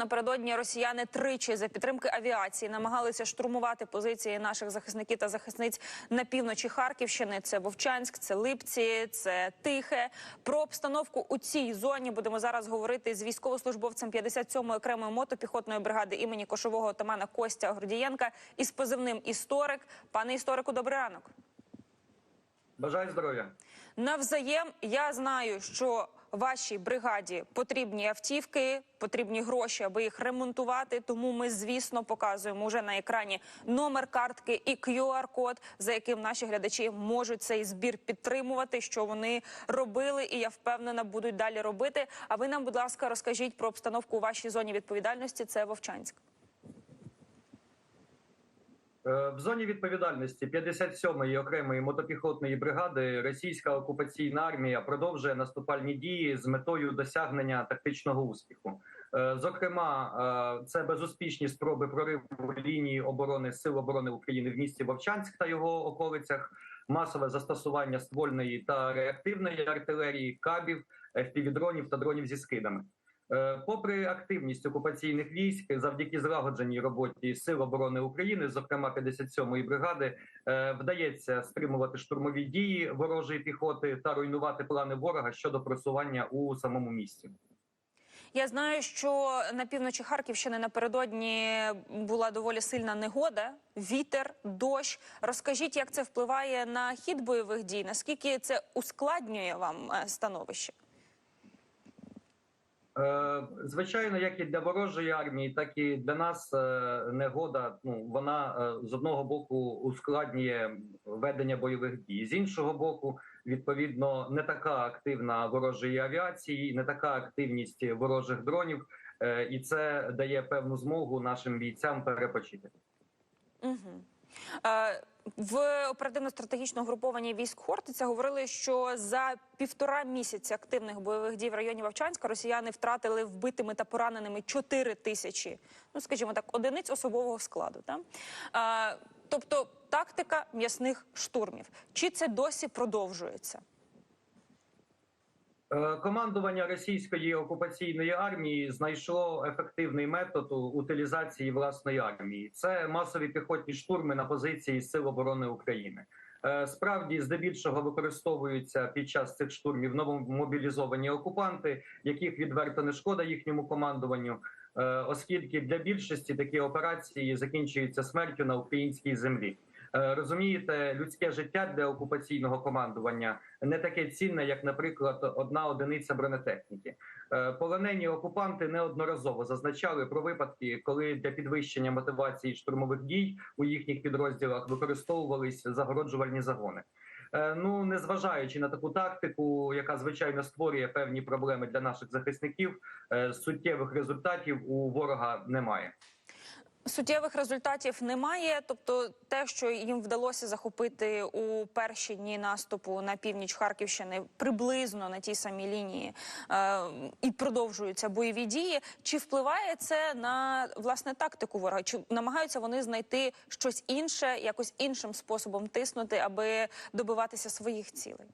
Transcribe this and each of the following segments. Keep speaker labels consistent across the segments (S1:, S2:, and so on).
S1: напередодні росіяни тричі за підтримки авіації намагалися штурмувати позиції наших захисників та захисниць на півночі Харківщини. Це Вовчанськ, це Липці, це Тихе. Про обстановку у цій зоні будемо зараз говорити з військовослужбовцем 57-ї окремої мотопіхотної бригади імені кошового отамана Костя Гордієнка із позивним історик. Пане історику, добрий ранок.
S2: Бажаю здоров'я.
S1: Навзаєм я знаю, що вашій бригаді потрібні автівки, потрібні гроші, аби їх ремонтувати. Тому ми, звісно, показуємо вже на екрані номер картки і QR-код, за яким наші глядачі можуть цей збір підтримувати, що вони робили, і я впевнена, будуть далі робити. А ви нам, будь ласка, розкажіть про обстановку у вашій зоні відповідальності. Це Вовчанськ.
S2: Е, В зоні відповідальності 57-ї окремої мотопіхотної бригади російська окупаційна армія продовжує наступальні дії з метою досягнення тактичного успіху. Е, Зокрема, е, це безуспішні спроби прориву лінії оборони Сил оборони України в місті Вовчанськ та його околицях, масове застосування ствольної та реактивної артилерії, кабів, FPV-дронів та дронів зі скидами. Е, Попри активність окупаційних військ, завдяки злагодженій роботі Сил оборони України, зокрема 57-ї бригади, е, вдається стримувати штурмові дії ворожої піхоти та руйнувати плани ворога щодо просування у самому місті.
S1: Я знаю, що на півночі Харківщини напередодні була доволі сильна негода, вітер, дощ. Розкажіть, як це впливає на хід бойових дій? Наскільки це ускладнює вам е, становище?
S2: Е, Звичайно, як і для ворожої армії, так і для нас е, негода. Ну вона е, з одного боку ускладнює ведення бойових дій. З іншого боку, відповідно, не така активна ворожої авіації, не така активність ворожих дронів, і це дає певну змогу нашим бійцям перепочити.
S1: Угу. Е, в оперативно-стратегічному групованні військ Хортиця говорили, що за півтора місяці активних бойових дій в районі Вовчанська росіяни втратили вбитими та пораненими 4 тисячі, ну скажімо так, одиниць особового складу. Та? А, тобто тактика м'ясних штурмів. Чи це досі продовжується?
S2: Е, Командування російської окупаційної армії знайшло ефективний метод утилізації власної армії. Це масові піхотні штурми на позиції Сил оборони України. Е, Справді, здебільшого використовуються під час цих штурмів новомобілізовані окупанти, яких відверто не шкода їхньому командуванню, е, оскільки для більшості такі операції закінчуються смертю на українській землі. Е, Розумієте, людське життя для окупаційного командування не таке цінне, як, наприклад, одна одиниця бронетехніки. Е, Полонені окупанти неодноразово зазначали про випадки, коли для підвищення мотивації штурмових дій у їхніх підрозділах використовувались загороджувальні загони. Е, Ну, незважаючи на таку тактику, яка звичайно створює певні проблеми для наших захисників, суттєвих результатів у ворога немає.
S1: Суттєвих результатів немає. Тобто, те, що їм вдалося захопити у перші дні наступу на північ Харківщини, приблизно на тій самій лінії, е, і продовжуються бойові дії. Чи впливає це на власне тактику ворога? Чи намагаються вони знайти щось інше, якось іншим способом тиснути, аби добиватися своїх цілей?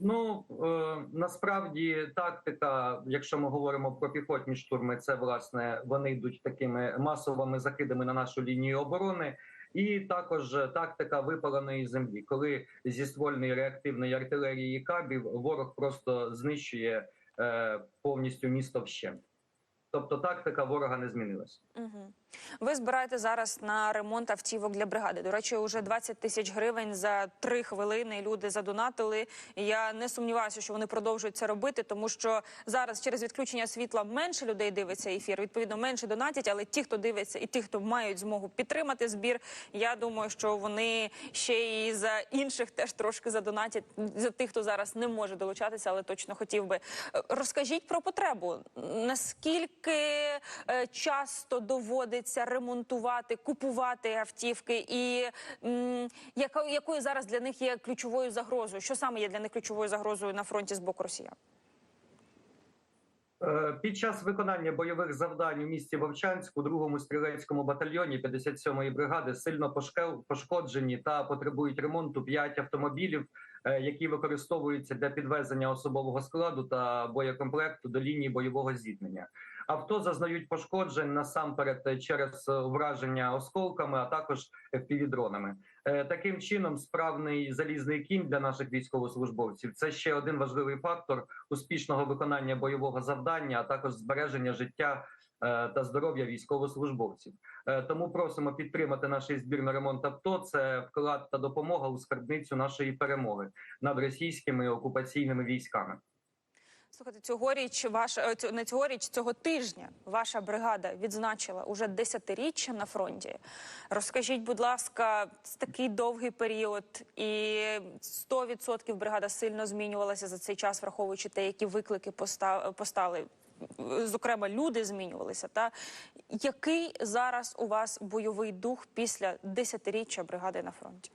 S2: Ну е, насправді тактика, якщо ми говоримо про піхотні штурми, це власне вони йдуть такими масовими закидами на нашу лінію оборони. І також тактика випаленої землі, коли зі ствольної реактивної артилерії кабів ворог просто знищує е, повністю місто вщент. Тобто тактика ворога не змінилася.
S1: Угу. Ви збираєте зараз на ремонт автівок для бригади. До речі, вже 20 тисяч гривень за три хвилини люди задонатили. Я не сумніваюся, що вони продовжують це робити, тому що зараз через відключення світла менше людей дивиться ефір. Відповідно, менше донатять. Але ті, хто дивиться, і ті, хто мають змогу підтримати збір, я думаю, що вони ще і за інших теж трошки задонатять за тих, хто зараз не може долучатися, але точно хотів би. Е, Розкажіть про потребу. Наскільки е, часто доводиться ремонтувати, купувати автівки, і якою зараз для них є ключовою загрозою? Що саме є для них ключовою загрозою на фронті з боку росіян?
S2: Е, Під час виконання бойових завдань у місті Вовчанську, другому стрілецькому батальйоні 57-ї бригади сильно пошкоджені та потребують ремонту 5 автомобілів, е, які використовуються для підвезення особового складу та боєкомплекту до лінії бойового зіткнення. Авто зазнають пошкоджень насамперед е, через е, враження осколками, а також FPV-дронами. Е, Таким чином, справний залізний кінь для наших військовослужбовців це ще один важливий фактор успішного виконання бойового завдання, а також збереження життя та здоров'я військовослужбовців. Тому просимо підтримати наш збір на ремонт авто. Це вклад та допомога у скарбницю нашої перемоги над російськими окупаційними військами.
S1: Слухайте, цьогоріч ваша е, не цьогоріч, цього тижня ваша бригада відзначила уже десятиріччя на фронті. Розкажіть, будь ласка, такий довгий період, і 100% бригада сильно змінювалася за цей час, враховуючи те, які виклики поста- постали. Зокрема, люди змінювалися. Та який зараз у вас бойовий дух після десятиріччя бригади на фронті?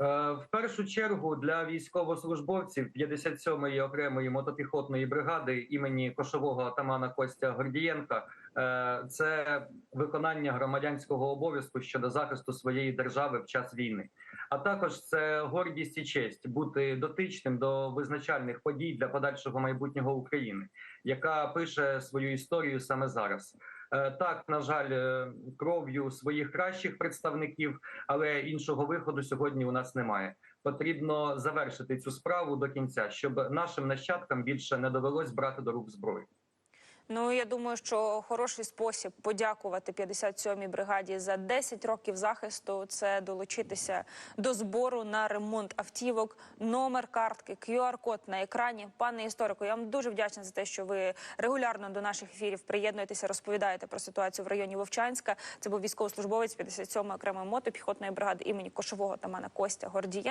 S2: Е, В першу чергу для військовослужбовців 57-ї окремої мотопіхотної бригади імені кошового атамана Костя Гордієнка е, це виконання громадянського обов'язку щодо захисту своєї держави в час війни. А також це гордість і честь бути дотичним до визначальних подій для подальшого майбутнього України, яка пише свою історію саме зараз. Е, Так, на жаль, е, кров'ю своїх кращих представників, але іншого виходу сьогодні у нас немає. Потрібно завершити цю справу до кінця, щоб нашим нащадкам більше не довелось брати до рук зброю.
S1: Ну я думаю, що хороший спосіб подякувати 57-й бригаді за 10 років захисту це долучитися до збору на ремонт автівок, номер картки, QR-код на екрані. Пане історику, я вам дуже вдячна за те, що ви регулярно до наших ефірів приєднуєтеся, розповідаєте про ситуацію в районі Вовчанська. Це був військовослужбовець 57-ї окремої мотопіхотної бригади імені Кошового тамана Костя Гордієнко.